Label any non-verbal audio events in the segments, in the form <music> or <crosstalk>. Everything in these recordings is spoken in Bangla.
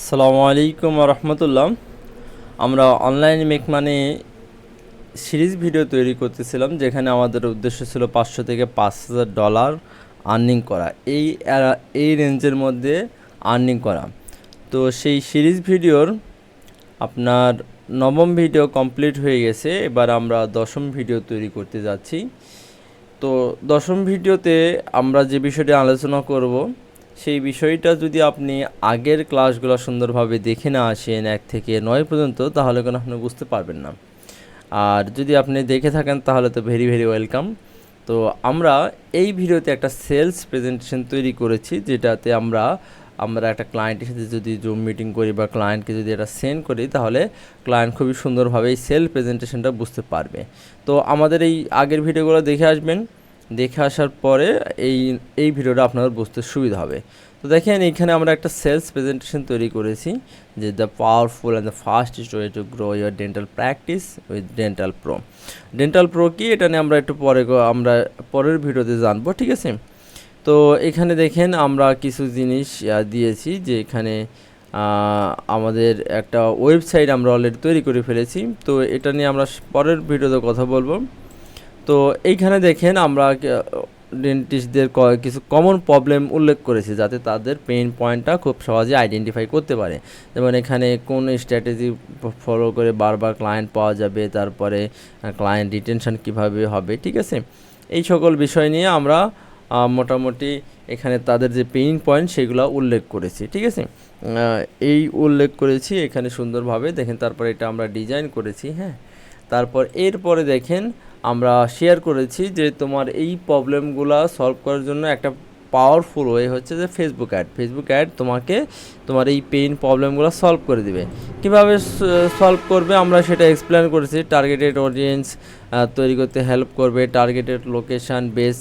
আসসালামু আলাইকুম রহমতুল্লাহ। আমরা অনলাইন মেক মানে সিরিজ ভিডিও তৈরি করতেছিলাম, যেখানে আমাদের উদ্দেশ্য ছিল পাঁচশো থেকে পাঁচ হাজার ডলার আর্নিং করা। এই এই রেঞ্জের মধ্যে আর্নিং করা। তো সেই সিরিজ ভিডিওর আপনার নবম ভিডিও কমপ্লিট হয়ে গেছে, এবার আমরা দশম ভিডিও তৈরি করতে যাচ্ছি। তো দশম ভিডিওতে আমরা যে বিষয়টি আলোচনা করব সেই বিষয়টা যদি আপনি আগের ক্লাসগুলো সুন্দরভাবে দেখে না আসেন এক থেকে নয় পর্যন্ত, তাহলে কোনো আপনি বুঝতে পারবেন না। আর যদি আপনি দেখে থাকেন, তাহলে তো ভেরি ভেরি ওয়েলকাম তো আমরা এই ভিডিওতে একটা সেলস প্রেজেন্টেশন তৈরি করেছি, যেটাতে আমরা আমরা একটা ক্লায়েন্টের সাথে যদি জুম মিটিং করি বা ক্লায়েন্টকে যদি এটা সেন্ড করি, তাহলে ক্লায়েন্ট খুবই সুন্দরভাবে এই সেল প্রেজেন্টেশনটা বুঝতে পারবে। তো আমাদের এই আগের ভিডিওগুলো দেখে আসবেন। দেখে আসার পরে এই এই ভিডিওটা আপনাদের বুঝতে সুবিধা হবে। তো দেখেন, এখানে আমরা একটা সেলস প্রেজেন্টেশন তৈরি করেছি, যে the powerful and the fastest way to grow your dental practice with dental pro dental pro কি? এটা নিয়ে আমরা একটু পরে আমরা পরের ভিডিওতে জানব, ঠিক আছে? তো এখানে দেখেন, আমরা কিছু জিনিস দিয়েছি, যে এখানে আমাদের একটা ওয়েবসাইট আমরা অলরেডি তৈরি করে ফেলেছি। তো এটা নিয়ে আমরা পরের ভিডিওতে কথা বলব। তো এইখানে দেখেন আমরা ডেন্টিস্টদের কিছু কমন প্রবলেম উল্লেখ করেছি যাতে তাদের পেইন পয়েন্টটা খুব সহজে আইডেন্টিফাই করতে পারে। যেমন এখানে কোন স্ট্র্যাটেজি ফলো করে বারবার ক্লায়েন্ট পাওয়া যাবে, তারপরে ক্লায়েন্ট রিটেনশন কীভাবে হবে, ঠিক আছে? এই সকল বিষয় নিয়ে আমরা মোটামুটি এখানে তাদের যে পেইন পয়েন্ট সেগুলো উল্লেখ করেছি, ঠিক আছে? এই উল্লেখ করেছি এখানে সুন্দরভাবে। দেখেন তারপরে এটা আমরা ডিজাইন করেছি হ্যাঁ? তারপর এরপরে দেখেন আমরা শেয়ার করেছি যে তোমার এই প্রবলেমগুলো সলভ করার জন্য একটা পাওয়ারফুল ওয়ে হচ্ছে যে ফেসবুক অ্যাড ফেসবুক অ্যাড তোমাকে তোমার এই পেইন প্রবলেমগুলো সলভ করে দিবে। কীভাবে সলভ করবে আমরা সেটা এক্সপ্লেন করেছি। টার্গেটেড অডিয়েন্স তৈরি করতে হেল্প করবে। টার্গেটেড লোকেশান বেস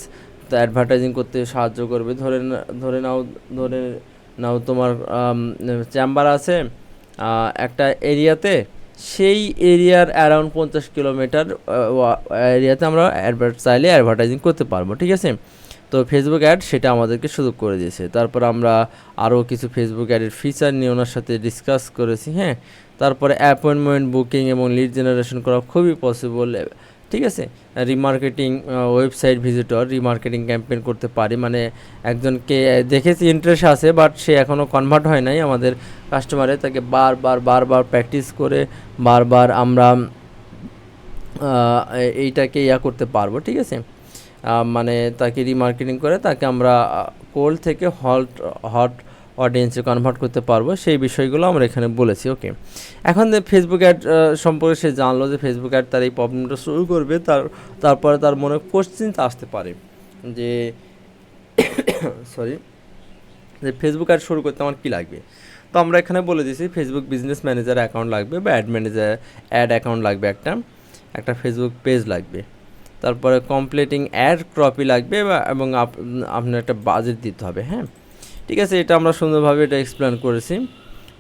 অ্যাডভার্টাইজিং করতে সাহায্য করবে। ধরে ধরে নাও ধরে নাও তোমার চেম্বার আছে একটা এরিয়াতে সেই এরিয়ার অ্যারাউন্ড পঞ্চাশ কিলোমিটার এরিয়াতে আমরা অ্যাডভার্ট চাইলে অ্যাডভার্টাইজিং করতে পারব, ঠিক আছে? তো ফেসবুক অ্যাড সেটা আমাদেরকে সুযোগ করে দিয়েছে। তারপর আমরা আরও কিছু ফেসবুক অ্যাডের ফিচার নিয়ে ওনার সাথে ডিসকাস করেছি হ্যাঁ? তারপরে অ্যাপয়েন্টমেন্ট বুকিং এবং লিড জেনারেশন করা খুবই পসিবল ঠিক আছে? Remarketing website visitor remarketing campaign করতে পারি। মানে একজনকে দেখেছি ইন্টারেস্ট আছে বাট সে এখনও কনভার্ট হয় নাই আমাদের কাস্টমারে তাকে বারবার বারবার প্র্যাকটিস করে, বারবার আমরা এইটাকে ইয়া করতে পারব, ঠিক আছে? মানে তাকে রিমার্কেটিং করে, তাকে আমরা কোল্ড থেকে হট হট অডিয়েন্সে কনভার্ট করতে পারব, সেই বিষয়গুলো আমরা এখানে বলেছি ওকে এখন ফেসবুক অ্যাড সম্পর্কে সে জানলো যে ফেসবুক অ্যাড তার এই প্রবলেমটা শুরু করবে, তার, তারপরে তার মনে কোশ্চিন আসতে পারে, যে <coughs> সরি যে ফেসবুক অ্যাড শুরু করতে আমার কী লাগবে? তো আমরা এখানে বলে দিয়েছি ফেসবুক বিজনেস ম্যানেজার অ্যাকাউন্ট লাগবে বা অ্যাড ম্যানেজার অ্যাড অ্যাকাউন্ট লাগবে একটা একটা ফেসবুক পেজ লাগবে। তারপরে কমপ্লিটিং অ্যাড কপি লাগবে বা, এবং আপ- আপনার একটা বাজেট দিতে হবে হ্যাঁ? ঠিক আছে, এটা আমরা সুন্দরভাবে এটা এক্সপ্লেন করেছি।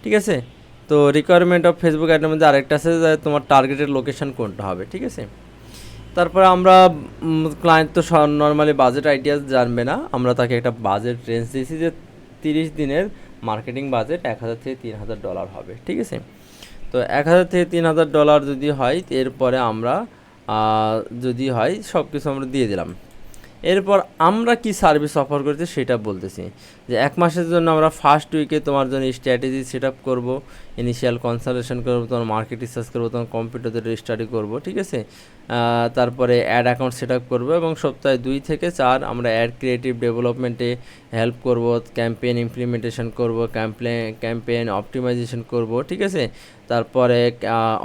ঠিক আছে? তো রিকোয়ারমেন্ট অফ ফেসবুক অ্যাডের মধ্যে আরেকটা আছে যে তোমার টার্গেটেড লোকেশন কোনটা হবে, ঠিক আছে? তারপরে আমরা ক্লায়েন্ট তো নর্মালি বাজেট আইডিয়াস জানবে না। আমরা তাকে একটা বাজেট রেঞ্জ দিয়েছি যে তিরিশ দিনের মার্কেটিং বাজেট এক হাজার থেকে তিন হাজার ডলার হবে, ঠিক আছে? তো এক হাজার থেকে তিন হাজার ডলার যদি হয়, এরপরে আমরা যদি হয় সব কিছু আমরা দিয়ে দিলাম। এরপর আমরা কি সার্ভিস অফার করছি সেটা বলতেছি। যে এক মাসের জন্য আমরা ফার্স্ট উইকে তোমার জন্য স্ট্র্যাটেজি সেট আপ করব ইনিশিয়াল কনসালটেশন করব, তোমার মার্কেট রিসার্চ করব, তোমার কম্পিউটারদের স্টাডি করব, ঠিক আছে? তারপরে অ্যাড অ্যাকাউন্ট সেট আপ করব এবং সপ্তাহে দুই থেকে চার আমরা অ্যাড ক্রিয়েটিভ ডেভেলপমেন্টে হেল্প করব ক্যাম্পেইন ইমপ্লিমেন্টেশন করব ক্যাম্পে ক্যাম্পেইন অপটিমাইজেশন করব, ঠিক আছে? তারপরে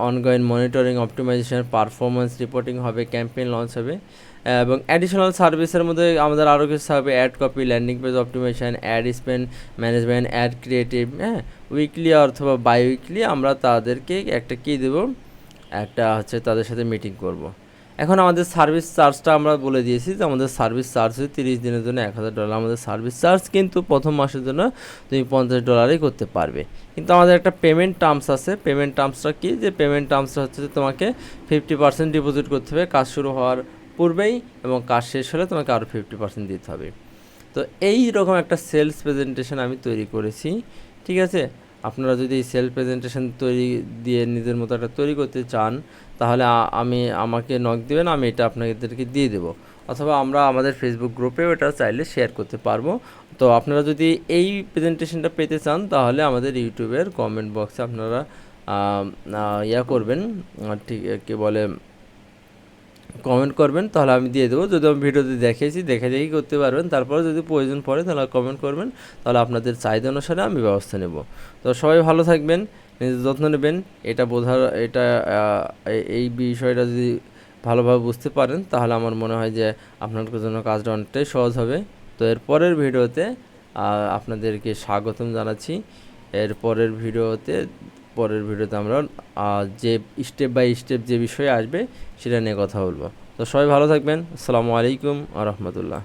ongoing monitoring optimization performance reporting হবে ক্যাম্পেইন লঞ্চ হবে। এবং অ্যাডিশনাল সার্ভিসের মধ্যে আমাদের আরও কিছু থাকবে ad copy landing page optimization ad spend management ad creative হ্যাঁ উইকলি অথবা বাই উইকলি আমরা তাদেরকে একটা কী দেবো? একটা হচ্ছে তাদের সাথে মিটিং করব। এখন আমাদের সার্ভিস চার্জটা আমরা বলে দিয়েছি যে আমাদের সার্ভিস চার্জ হচ্ছে তিরিশ দিনের জন্য এক হাজার ডলার আমাদের সার্ভিস চার্জ কিন্তু প্রথম মাসের জন্য তুমি পঞ্চাশ ডলারই করতে পারবে। কিন্তু আমাদের একটা পেমেন্ট টার্মস আছে। পেমেন্ট টার্মসটা কী? যে পেমেন্ট টার্মসটা হচ্ছে তোমাকে ফিফটি পার্সেন্ট ডিপোজিট করতে হবে। কাজ শুরু হওয়ার পূর্বেই এবং কাজ শেষ হলে তোমাকে আরও ফিফটি পার্সেন্ট দিতে হবে। তো এই রকম একটা সেলস প্রেজেন্টেশন আমি তৈরি করেছি, ঠিক আছে? আপনারা যদি সেলফ প্রেজেন্টেশন তৈরি দিয়ে নিজের মতো একটা তৈরি করতে চান, তাহলে আমি, আমাকে নক দেবেন, আমি এটা আপনাদেরকে দিয়ে দেবো। অথবা আমরা আমাদের ফেসবুক গ্রুপেও এটা চাইলে শেয়ার করতে পারব। তো আপনারা যদি এই প্রেজেন্টেশনটা পেতে চান, তাহলে আমাদের ইউটিউবের কমেন্ট বক্সে আপনারা ইয়া করবেন ঠিক, কি বলে কমেন্ট করবেন, তাহলে আমি দিয়ে দেবো। যদি আমি ভিডিওতে দেখিয়েছি দেখে দেখেই করতে পারবেন। তারপরে যদি প্রয়োজন পড়ে, তাহলে কমেন্ট করবেন। তাহলে আপনাদের চাহিদা অনুসারে আমি ব্যবস্থা নেব। তো সবাই ভালো থাকবেন, নিজের যত্ন নেবেন। এটা বোঝার, এটা এই বিষয়টা যদি ভালোভাবে বুঝতে পারেন, তাহলে আমার মনে হয় যে আপনার জন্য কাজটা অনেকটাই সহজ হবে। তো এর পরের ভিডিওতে আপনাদেরকে স্বাগতম জানাচ্ছি। এর পরের ভিডিওতে পরের ভিডিওতে আমরা যে স্টেপ বাই স্টেপ যে বিষয়ে আসবে, সেটা নিয়ে কথা বলব। তো সবাই ভালো থাকবেন। আসসালামু আলাইকুম আ রহমতুল্লাহ।